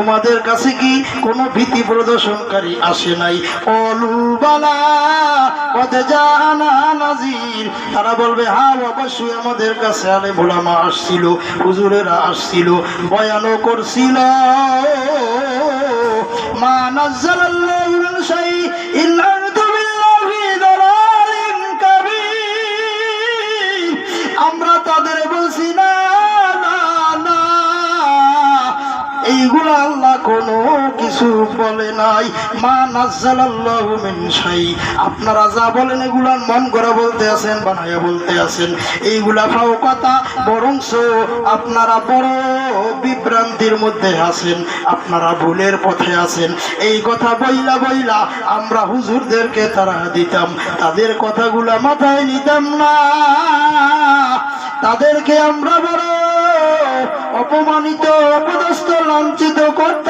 তোমাদের কাছে কি কোনো ভীতি প্রদর্শনকারী আসে নাই? তারা বলবে, হা, অবশ্যই আমাদের কাছে আলে ভোলামা আসছিল, হুজুরেরা আসছিল বয়ানো করছিল। মা নাজ্জালাল্লাহু কোনো কিছু বলে নাই। মা নাজ্জালাল্লাহু মিন শাই। আপনারা যা বলেন এগুলা মন করা বলতে আছেন, বানায়া বলতে আছেন। এইগুলা ফাও কথা, বরংস আপনারা বড় বিভ্রান্তির মধ্যে আছেন, আপনারা ভুলের পথে আছেন। এই কথা বইলা বইলা আমরা হুজুরদেরকে তারা দিতাম। তাদের কথাগুলা মাথায় নিতাম না। তাদেরকে আমরা বড় অপমানিত, অপদস্থ, লাঞ্ছিত করতাম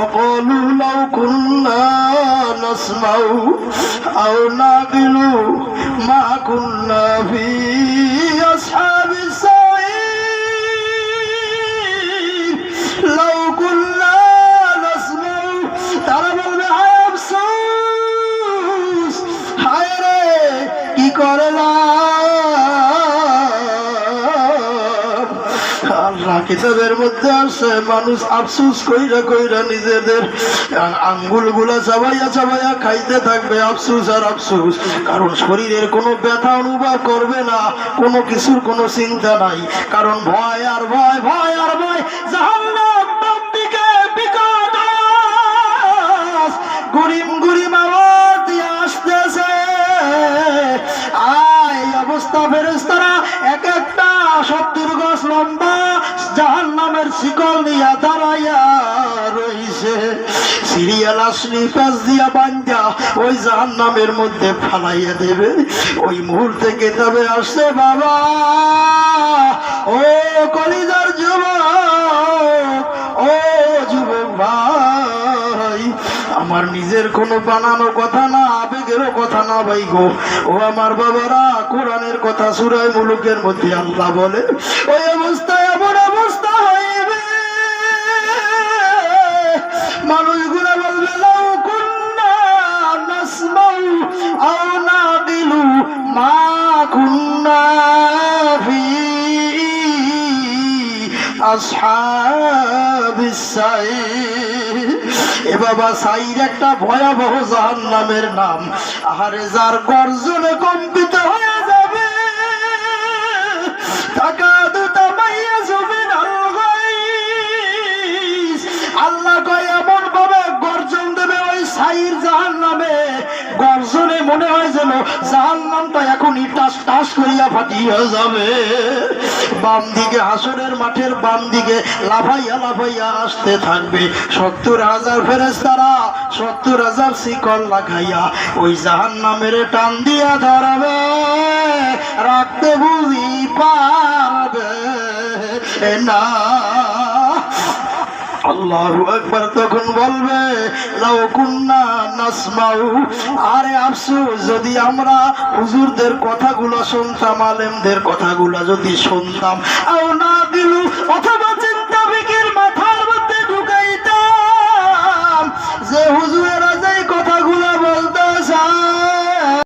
অকলু লাউ কুন্না নাসমাউ আও নাকিলু মা কুন্না ফি আসহাবিস সাইর লাউ কুন্না নাসমাউ তারা বলবে, হায় আফসোস! হায় রে, কি করলাম কিতাবের মধ্যে আছে মানুষ আফসুস কইরা কইরা নিজেদের আঙ্গুলগুলা চাবাইয়া চাবাইয়া খাইতে থাকবে আফসুস আর আফসুস। কারণ শরীরের কোনো ব্যথা অনুভব করবে না কোনো কিছুর কোনো চিন্তা নাই। কারণ ভয় আর ভয় ভয় আর ভয় বিকট আওয়াজ, সিরিয়াল আসলি পাশ দিয়া বাঞ্জা ওই জাহান নামের মধ্যে ফালাইয়া দেবে। ওই মুহূর্তে কেতাবে আসছে, বাবা! ও কলিজার যুবক, ও যুবক ভাই, আমার নিজের কোনো বানানো কথা না, আবেগেরও কথা না ভাই গো। ও আমার বাবারা, কোরআনের কথা সুরায় মুলুকের মধ্যে আল্লাহ বলে, ওই অবস্থা এ বাবা সাইর একটা ভয়াবহ জাহান নামের নাম যার গর্জনে কম্পিত হয়ে যাবে দুটা আল্লাহ কয় এমন ভাবে গর্জন দেবে ওই সাইর জাহান নামে গর্জনে মনে হয় যেন জাহান নামটা এখনই টাস টাস করিয়া ফাটিয়া যাবে। বাম দিকে হাসরের মাঠের বাম দিকে লাফাইয়া লাফাইয়া আসতে থাকবে। সত্তর হাজার ফেরেস্তারা সত্তর হাজার শিকল লাগাইয়া ওই জাহান নামের টান দিয়া ধরাবে। রাখতে বুঝি পারবে। না আল্লাহু আকবার তখন বলবে, লাউ নাসমাউ। আরে আফসোস, যদি আমরা হুজুরদের কথাগুলো শুনতাম, আলেমদের কথাগুলো যদি শুনতাম, আও না দিলু, অথবা